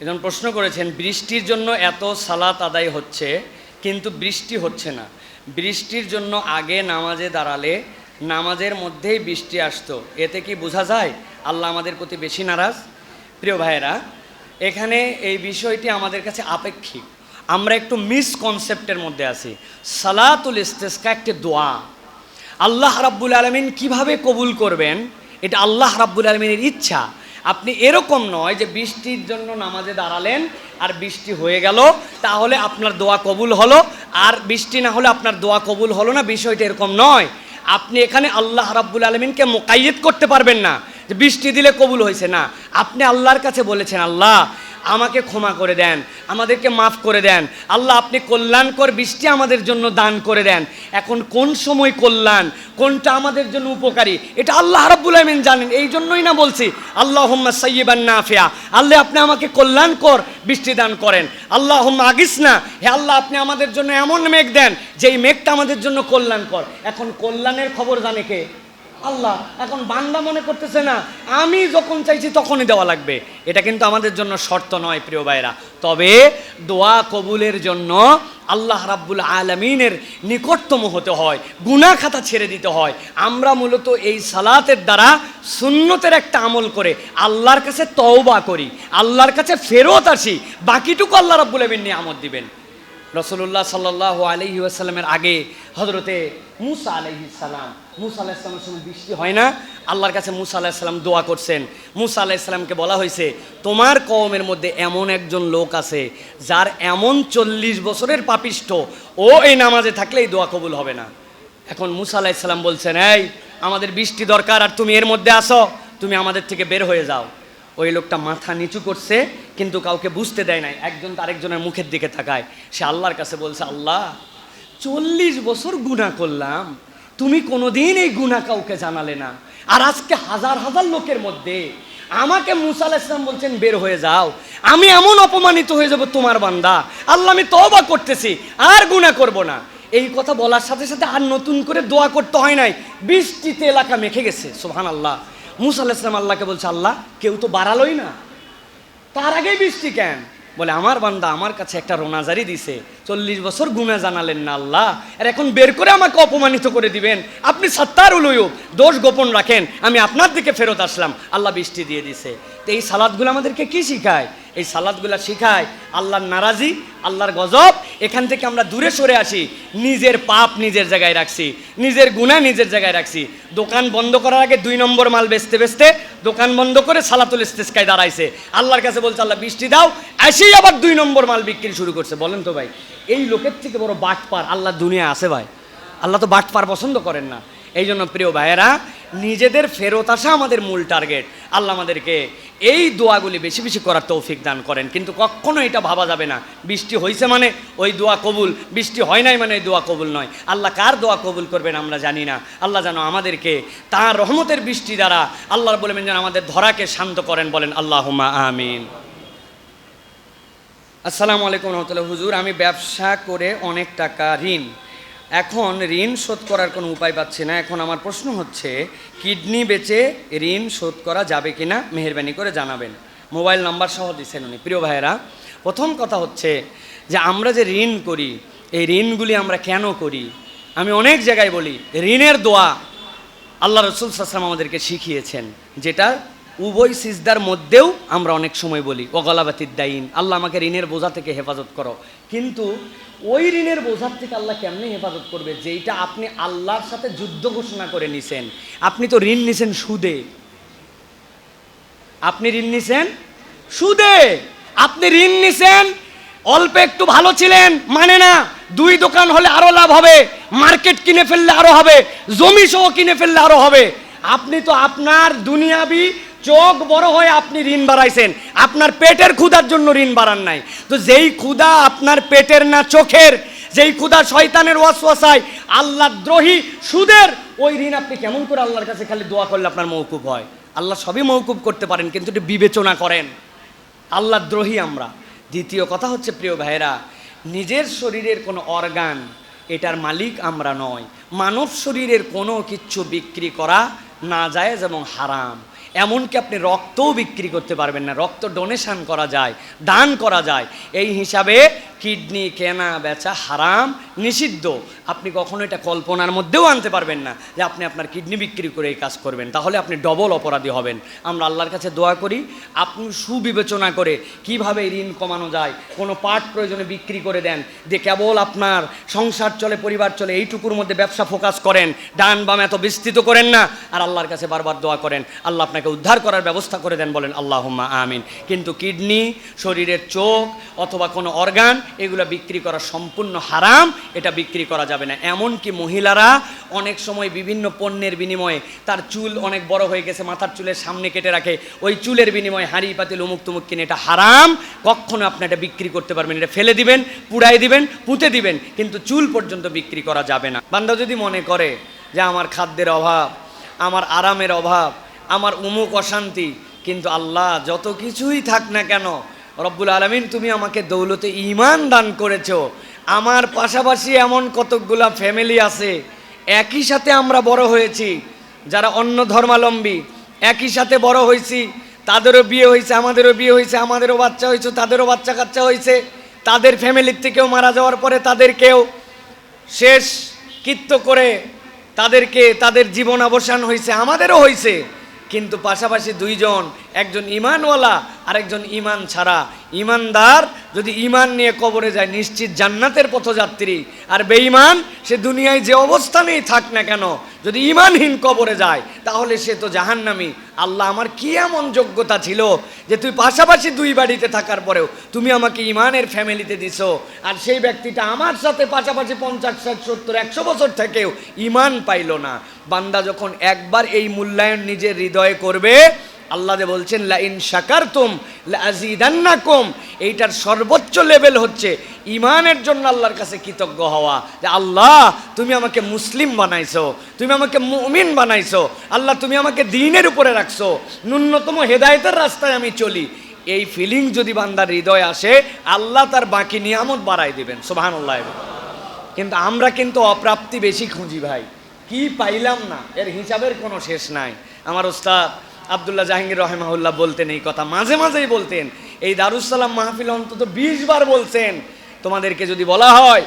এজন প্রশ্ন করেছেন, বৃষ্টির জন্য এত সালাত আদায় হচ্ছে, কিন্তু বৃষ্টি হচ্ছে না। বৃষ্টির জন্য আগে নামাজে দাঁড়ালে নামাজের মধ্যেই বৃষ্টি আসতো। এতে কি বোঝা যায়? আল্লাহ আমাদের প্রতি বেশি নারাজ? প্রিয় ভাইয়েরা, এখানে এই বিষয়টি আমাদের কাছে আপেক্ষিক। আমরা একটু মিসকনসেপ্টের মধ্যে আছি। সালাতুল ইস্তেস্কা একটি দোয়া। আল্লাহ রাব্বুল আলমিন কীভাবে কবুল করবেন? এটা আল্লাহ রাব্বুল আলমিনের ইচ্ছা। আপনি এরকম নয় যে বৃষ্টির জন্য নামাজে দাঁড়ালেন আর বৃষ্টি হয়ে গেল, তাহলে আপনার দোয়া কবুল হলো। আর বৃষ্টি না হলে আপনার দোয়া কবুল হলো না, বিষয়টা এরকম নয়। আপনি এখানে আল্লাহ রাব্বুল আলমিনকে মোকাইয়েত করতে পারবেন না, যে বৃষ্টি দিলে কবুল হয়েছে না। আপনি আল্লাহর কাছে বলেছেন, আল্লাহ আমাকে ক্ষমা করে দেন, আমাদেরকে মাফ করে দেন। আল্লাহ, আপনি কল্যাণকর বৃষ্টি আমাদের জন্য দান করে দেন। এখন কোন সময় কল্যাণ? কোনটা আমাদের জন্য উপকারী? এটা আল্লাহ রাব্বুল আমিন জানেন এই জন্যই না বলছি আল্লাহ হুম্মা সৈয়বান নাফিয়া। আল্লাহ, আপনি আমাকে কল্যাণকর বৃষ্টি দান করেন। আল্লাহ হুম্মা আগিস না হে আল্লাহ, আপনি আমাদের জন্য এমন মেঘ দেন, যেই মেঘটা আমাদের জন্য কল্যাণকর। এখন কল্যাণের খবর জানে কে? আল্লাহ, এখন বান্দা মনে করতেছে না, আমি যখন চাইছি তখনই দেওয়া লাগবে। এটা কিন্তু আমাদের জন্য শর্ত নয়, প্রিয় ভাইরা তবে দোয়া কবুলের জন্য আল্লাহ রাব্বুল আলমিনের নিকটতম হতে হয় গুনা খাতা ছেড়ে দিতে হয়। আমরা মূলত এই সালাতের দ্বারা সুন্নতের একটা আমল করে আল্লাহর কাছে তওবা করি, আল্লাহর কাছে ফেরত আসি, বাকিটুকু আল্লাহ রাব্বুল আলমিন নিয়ামত দিবেন। রসুল্লাহ সাল্লাহ আলহি আসাল্লামের আগে হজরতে মুসা আলহি সালাম, মুসা আলাহিসাল্লামের সময় বৃষ্টি হয় না? আল্লাহর কাছে মুসা আলাহিসাল্লাম দোয়া করছেন। মুসা আলাহিসাল্লামকে বলা হয়েছে, তোমার কওমের মধ্যে এমন একজন লোক আছে, যার এমন চল্লিশ বছরের পাপিষ্ঠ, ও এই নামাজে থাকলে এই দোয়া কবুল হবে না। এখন মুসা আলাহিসাল্লাম বলছেন, এই, আমাদের বৃষ্টি দরকার আর তুমি এর মধ্যে আসো তুমি আমাদের থেকে বের হয়ে যাও। ওই লোকটা মাথা নিচু করছে, কিন্তু কাউকে বুঝতে দেয় নাই। একজন আরেকজনের মুখের দিকে তাকায়। সে আল্লাহর কাছে বলছে, আল্লাহ, চল্লিশ বছর গুণা করলাম। তুমি কোনোদিন এই গুণা কাউকে জানালে না। আর আজকে হাজার হাজার লোকের মধ্যে আমাকে মুসা ইসলাম বলছেন, বের হয়ে যাও। আমি এমন অপমানিত হয়ে যাব তোমার বান্দা। আল্লাহ, আমি তওবা করতেছি, আর গুণা করব না। এই কথা বলার সাথে সাথে আর নতুন করে দোয়া করতে হয় নাই। বৃষ্টিতে এলাকা মেখে গেছে সোহান আল্লাহ মুসা আল্লাহ আল্লাহকে বলছে, আল্লাহ, কেউ তো বাড়ালোই না। তার আগেই বৃষ্টি কেন বলে, আমার বান্দা আমার কাছে একটা রোনাজারি দিছে। চল্লিশ বছর গুণা জানালেন না আল্লাহ। আর এখন বের করে আমাকে অপমানিত করে দিবেন। আপনি সত্তার উলুয়ুব দোষ গোপন রাখেন। আমি আপনার দিকে ফেরত আসলাম। আল্লাহ বৃষ্টি দিয়ে দিছে। তো এই সালাদগুলো আমাদেরকে কি শিখায়? এই সালাদগুলা শিখায়, আল্লাহর নারাজি, আল্লাহর গজব। এখান থেকে আমরা দূরে সরে আসি, নিজের পাপ নিজের জায়গায় রাখছি, নিজের গুণা নিজের জায়গায় রাখছি। দোকান বন্ধ করার আগে দুই নম্বর মাল বেচতে বেচতে দোকান বন্ধ করে সালাতুল ইস্তেস্কায় দাঁড়াইছে। আল্লাহর কাছে বলছে, আল্লাহ, বৃষ্টি দাও এসেই আবার দুই নম্বর মাল বিক্রি শুরু করছে। বলেন তো ভাই, এই লোকের থেকে বড় বাটপার আল্লাহ দুনিয়া আছে ভাই। আল্লাহ তো বাটপার পছন্দ করেন না। এই জন্য প্রিয় ভাইয়েরা, নিজেদের ফেরত আসা আমাদের মূল টার্গেট। আল্লাহ আমাদেরকে এই দোয়াগুলি বেশি বেশি করার তৌফিক দান করেন। কিন্তু কখনো এটা ভাবা যাবে না। বৃষ্টি হয়েছে মানে ওই দোয়া কবুল। বৃষ্টি হয় নাই মানে ওই দোয়া কবুল নয়। আল্লাহ কার দোয়া কবুল করবেন আমরা জানি না। আল্লাহ যেন আমাদেরকে তার রহমতের বৃষ্টি দ্বারা আল্লাহর বলবেন যেন আমাদের ধরাকে শান্ত করেন বলেন আল্লাহ আমিন। আসসালামু আলাইকুম রহমতুল্লাহ। হুজুর, আমি ব্যবসা করে অনেক টাকা ঋণ এখন ঋণ শোধ করার কোনো উপায় পাচ্ছি না। এখন আমার প্রশ্ন হচ্ছে, কিডনি বেচে ঋণ শোধ করা যাবে কি না মেহরবানি করে জানাবেন। মোবাইল নাম্বার সহ দিচ্ছেন উনি। প্রিয় ভাইয়েরা, প্রথম কথা হচ্ছে যে আমরা যে ঋণ করি, এই ঋণগুলি আমরা কেন করি? আমি অনেক জায়গায় বলি, ঋণের দোয়া আল্লাহ রসুল সাসলাম আমাদেরকে শিখিয়েছেন, যেটা উভয় সিজদার মধ্যেও আমরা অনেক সময় বলি, ওগলাবাতির দাইন আল্লাহ আমাকে ঋণের বোঝা থেকে হেফাজত করো। কিন্তু ওই ঋণের বোঝার থেকে আল্লাহ কেমনি হেফাজত করবে? যেইটা আপনি আল্লাহর সাথে যুদ্ধ ঘোষণা করে নিছেন। আপনি তো ঋণ নিছেন সুদে। আপনি ঋণ নিছেন সুদে। আপনি ঋণ নিছেন, অল্প একটু ভালো ছিলেন মানে না, দুই দোকান হলে আরও লাভ হবে, মার্কেট কিনে ফেললে আরও হবে জমি সহ কিনে ফেললে আরও হবে। আপনি তো আপনার দুনিয়াবি চোখ বড় হয়ে আপনি ঋণ বাড়াইছেন। আপনার পেটের ক্ষুধার জন্য ঋণ বাড়ান নাই। তো যেই ক্ষুধা আপনার পেটের না চোখের, যেই ক্ষুধা শয়তানের ওয়াসওয়াসায় আল্লাহ দ্রোহী সুদের, ওই ঋণ আপনি কেমন করে আল্লাহর কাছে খালি দোয়া করলে আপনার মৌকুব হয়? আল্লাহ সবই মৌকুব করতে পারেন, কিন্তু একটু বিবেচনা করেন। আল্লাহ দ্রোহী আমরা। দ্বিতীয় কথা হচ্ছে, প্রিয় ভাইরা নিজের শরীরের কোনো অর্গান, এটার মালিক আমরা নয়। মানব শরীরের কোনো কিচ্ছু বিক্রি করা না যায় এবং হারাম। এমনকি আপনি রক্তও বিক্রি করতে পারবেন না। রক্ত ডোনেশন করা যায়, দান করা যায়। এই হিসাবে কিডনি, কেনা, বেচা, হারাম, নিষিদ্ধ। আপনি কখনো এটা কল্পনার মধ্যেও আনতে পারবেন না যে আপনি আপনার কিডনি বিক্রি করে এই কাজ করবেন। তাহলে আপনি ডবল অপরাধী হবেন। আমরা আল্লাহর কাছে দোয়া করি, আপনি সুবিবেচনা করে কীভাবে ঋণ কমানো যায়, কোনো পার্ট প্রয়োজনে বিক্রি করে দেন, যে কেবল আপনার সংসার চলে, পরিবার চলে, এইটুকুর মধ্যে ব্যবসা ফোকাস করেন, ডান বাম এত বিস্তৃত করেন না, আর আল্লাহর কাছে বারবার দোয়া করেন, আল্লাহ আপনাকে উদ্ধার করার ব্যবস্থা করে দেন বলেন আল্লাহ আমিন। কিন্তু কিডনি, শরীরের চোখ অথবা কোনো অর্গান এগুলো বিক্রি করা সম্পূর্ণ হারাম, এটা বিক্রি করা যাবে না। এমনকি মহিলারা অনেক সময় বিভিন্ন পণ্যের বিনিময়ে তার চুল অনেক বড় হয়ে গেছে, মাথার চুলের সামনে কেটে রাখে, ওই চুলের বিনিময়ে হাঁড়ি, পাতিল উমুক তুমুক কিনে এটা হারাম। কখনো আপনি এটা বিক্রি করতে পারবেন, এটা ফেলে দিবেন পুড়াই দিবেন, পুঁতে দিবেন, কিন্তু চুল পর্যন্ত বিক্রি করা যাবে না। বান্দা যদি মনে করে যে আমার খাদ্যের অভাব, আমার আরামের অভাব, আমার উমুক অশান্তি, কিন্তু আল্লাহ যত কিছুই থাক না কেন রব্বুল আলমিন, তুমি আমাকে দৌলতে ইমান দান করেছ। আমার পাশাপাশি এমন কতকগুলা ফ্যামিলি আছে, একই সাথে আমরা বড় হয়েছি, যারা অন্য ধর্মাবলম্বী, একই সাথে বড় হয়েছি, তাদেরও বিয়ে হয়েছে, আমাদেরও বিয়ে হয়েছে, আমাদেরও বাচ্চা হয়েছে, তাদেরও বাচ্চা কাচ্চা হয়েছে, তাদের ফ্যামিলির থেকেও মারা যাওয়ার পরে তাদেরকেও শেষ কৃত্য করে তাদেরকে তাদের জীবন অবসান হয়েছে, আমাদেরও হয়েছে, কিন্তু পাশাপাশি দুইজন একজন ইমানওয়ালা আর একজন ইমান ছাড়া। ইমানদার যদি ইমান নিয়ে কবরে যায়, নিশ্চিত জান্নাতের পথযাত্রী। আর বেঈমান, সে দুনিয়ায় যে অবস্থানেই থাক না কেন, যদি ইমানহীন কবরে যায়, তাহলে সে তো জাহান্নামি। আল্লাহ আমার কি এমন যোগ্যতা ছিল যে তুই পাশাপাশি দুই বাড়িতে থাকার পরেও তুমি আমাকে ইমানের ফ্যামিলিতে দিছো, আর সেই ব্যক্তিটা আমার সাথে পাশাপাশি পঞ্চাশ, ষাট, সত্তর, একশো বছর থেকেও ইমান পাইলো না। বান্দা যখন একবার এই মূল্যায়ন নিজের হৃদয়ে করবে আল্লাহ যে বলছেন লা ইন শাকারতুম লা আযীদান্নাকুম এইটার সর্বোচ্চ লেভেল হচ্ছে ইমানের জন্য আল্লাহর কাছে কৃতজ্ঞ হওয়া। যে আল্লাহ, তুমি আমাকে মুসলিম বানাইছো, তুমি আমাকে মুমিন বানাইছো, আল্লাহ, তুমি আমাকে দিনের উপরে রাখছো, ন্যূনতম হেদায়েতের রাস্তায় আমি চলি। এই ফিলিং যদি বান্দার হৃদয় আসে, আল্লাহ তার বাকি নিয়ামত বাড়াই দিবেন, সুবহানাল্লাহ। কিন্তু আমরা কিন্তু অপ্রাপ্তি বেশি খুঁজি ভাই। কি পাইলাম না? এর হিসাবের কোনো শেষ নাই। আমার ওস্তাদ আবদুল্লাহ জাহাঙ্গীর রহেমাউল্লাহ বলতেন এই কথা। মাঝে মাঝেই বলতেন, এই দারুসালাম মাহফিল অন্তত বিশ বার বলছেন। তোমাদেরকে যদি বলা হয়,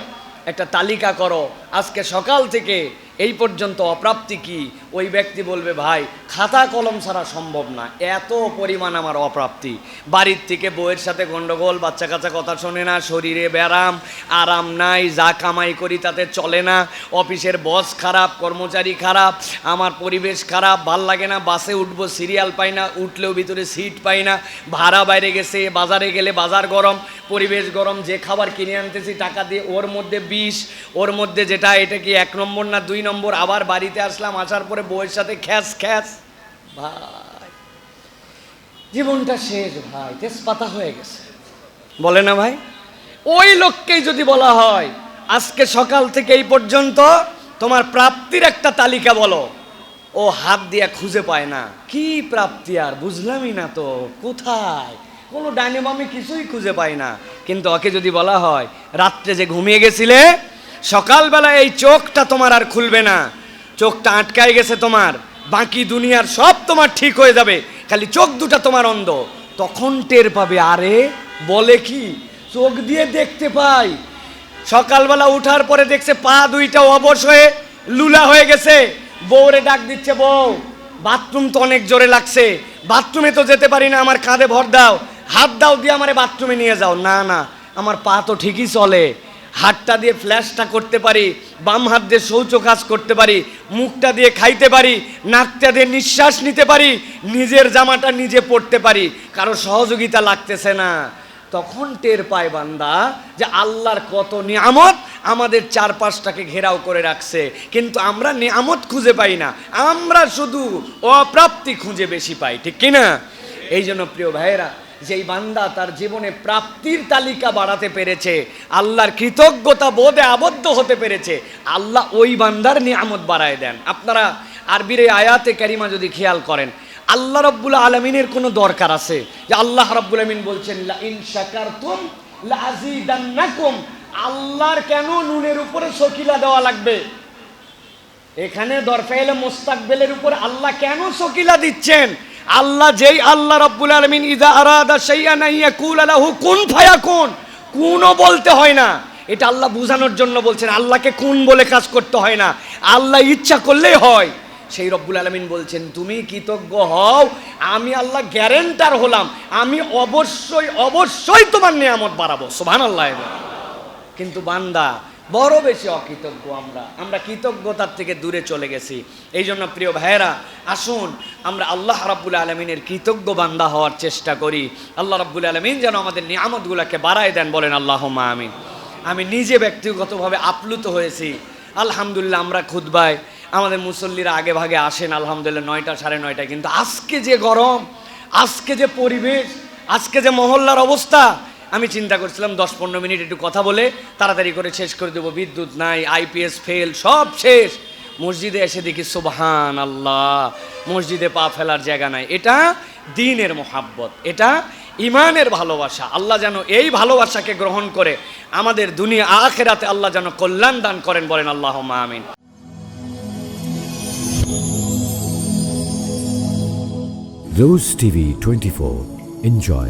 একটা তালিকা করো। আজকে সকাল থেকে এই পর্যন্ত অপ্রাপ্তি কি? ওই ব্যক্তি বলবে, ভাই, খাতা কলম ছাড়া সম্ভব না। এত পরিমাণ আমার অপ্রাপ্তি। বাড়ির থেকে বউয়ের সাথে গন্ডগোল বাচ্চা কাচ্চা কথা শোনে না, শরীরে ব্যারাম আরাম নাই, যা কামাই করি তাতে চলে না, অফিসের বস খারাপ, কর্মচারী খারাপ, আমার পরিবেশ খারাপ, ভালো লাগে না, বাসে উঠবো, সিরিয়াল পাই না, উঠলেও ভিতরে সিট পাই না, ভাড়া বাইরে গেছে, বাজারে গেলে বাজার গরম, পরিবেশ গরম, যে খাবার কিনে আনতেছি টাকা দিয়ে, ওর মধ্যে বিষ, ওর মধ্যে যেটা, এটা কি এক নম্বর না দুই নম্বর, আবার বাড়িতে আসলাম, আসার পরে বউয়ের সাথে খ্যাস খ্যাস। ভাই, জীবনটা শেষ ভাই, তেজপাতা হয়ে গেছে। বলে না ভাই? ওই লোককেই যদি বলা হয়, আজকে সকাল থেকে এই পর্যন্ত তোমার প্রাপ্তির একটা তালিকা বলো। ও হাত দিয়া খুঁজে পায় না। কি প্রাপ্তি আর, বুঝলামই না তো, কোথায়? কোনো ডাইনে বামে কিছুই খুঁজে পায় না। কিন্তু ওকে যদি বলা হয়, রাত্রে যে ঘুমিয়ে গেছিলে সকালবেলা এই চোখটা তোমার আর খুলবে না। চোখটা আটকায় গেছে তোমার। বাকি দুনিয়ার সব তোমার ঠিক হয়ে যাবে। খালি চোখ দুটা তোমার অন্ধ। তখন টের পাবে, আরে বলে কি? চোখ দিয়ে দেখতে পাই। সকালবেলা উঠার পরে দেখছে পা দুইটা অবশ হয়ে লুলা হয়ে গেছে। বউরে ডাক দিচ্ছে, বউ, বাথরুম তো অনেক জোরে লাগছে। বাথরুমে তো যেতে পারি না, আমার কাঁধে ভর দাও। হাত দাও দিয়ে আমারে বাথরুমে নিয়ে যাও। না না, আমার পা তো ঠিকই চলে। হাতটা দিয়ে ফ্ল্যাশটা করতে পারি, বাম হাত দিয়ে শৌচ কাজ করতে পারি, মুখটা দিয়ে খাইতে পারি, নাকটা দিয়ে নিঃশ্বাস নিতে পারি, নিজের জামাটা নিজে পরতে পারি, কারও সহযোগিতা লাগতেছে না। তখন টের পায় বান্দা যে আল্লাহর কত নিয়ামত আমাদের চারপাশটাকে ঘেরাও করে রাখছে। কিন্তু আমরা নিয়ামত খুঁজে পাই না, আমরা শুধু অপ্রাপ্তি খুঁজে বেশি পাই, ঠিক কিনা? এই জন্য প্রিয় ভাইয়েরা যেই বান্দা তার জীবনে প্রাপ্তির তালিকা বাড়াতে পেরেছে, আল্লাহর কৃতজ্ঞতা বোধে আবদ্ধ হতে পেরেছে, আল্লাহ ওই বান্দার নিয়ামত বাড়ায় দেন। আপনারা আরবির এই আয়াতে ক্যারিমা যদি খেয়াল করেন, আল্লাহ রব্বুল আলমিনের কোনো দরকার আছে? যে আল্লাহ রব্বুল আলমিন বলছেন ইন লা আযীদান্নাকুম আল্লাহর কেন নুনের উপরে শকিলা দেওয়া লাগবে? এখানে দরফাইলে মোস্তাকবেলের উপর আল্লাহ কেন শকিলা দিচ্ছেন? আল্লাহ যেই আল্লাহ রব্বুল আলমিন ইদা আরাদা সেইয়া নাইয়া কুল আলাহু কুন ফায়া কোন কুনও বলতে হয় না। এটা আল্লাহ বোঝানোর জন্য বলছেন, আল্লাহকে কোন বলে কাজ করতে হয় না। আল্লাহ ইচ্ছা করলেই হয়। সেই রব্বুল আলমিন বলছেন, তুমি কৃতজ্ঞ হও, আমি আল্লাহ গ্যারেন্টার হলাম। আমি অবশ্যই অবশ্যই তোমার নিয়ামত বাড়াবো। সোভান আল্লাহ কিন্তু বান্দা বড় বেশি অকৃতজ্ঞ আমরা। আমরা কৃতজ্ঞতার থেকে দূরে চলে গেছি। এই জন্য প্রিয় ভাইয়েরা, আসুন, আমরা আল্লাহ রাব্বুল আলমিনের কৃতজ্ঞ বান্দা হওয়ার চেষ্টা করি। আল্লাহ রাব্বুল আলমিন যেন আমাদের নিয়ামতগুলোকে বাড়ায় দেন, বলেন আল্লাহ আমিন। আমি নিজে ব্যক্তিগতভাবে আপ্লুত হয়েছি। আলহামদুলিল্লাহ, আমরা খুদবায় আমাদের মুসল্লিরা আগে ভাগে আসেন, আলহামদুলিল্লাহ, নয়টা, সাড়ে নয়টায়। কিন্তু আজকে যে গরম, আজকে যে পরিবেশ, আজকে যে মহল্লার অবস্থা আমি চিন্তা করছিলাম দশ পনেরো মিনিট একটু কথা বলে তাড়াতাড়ি করে শেষ করে দেবো। বিদ্যুৎ নাই আইপিএস ফেল সব শেষ। মসজিদে এসে দেখি সুবহান আল্লাহ মসজিদে পা ফেলার জায়গা নাই। এটা দিনের মোহাব্বত, এটা ইমানের ভালোবাসা। আল্লাহ যেন এই ভালোবাসাকে গ্রহণ করে, আমাদের দুনিয়া আখেরাতে আল্লাহ যেন কল্যাণ দান করেন বলেন আল্লাহ আমিন। Rose TV 24. Enjoy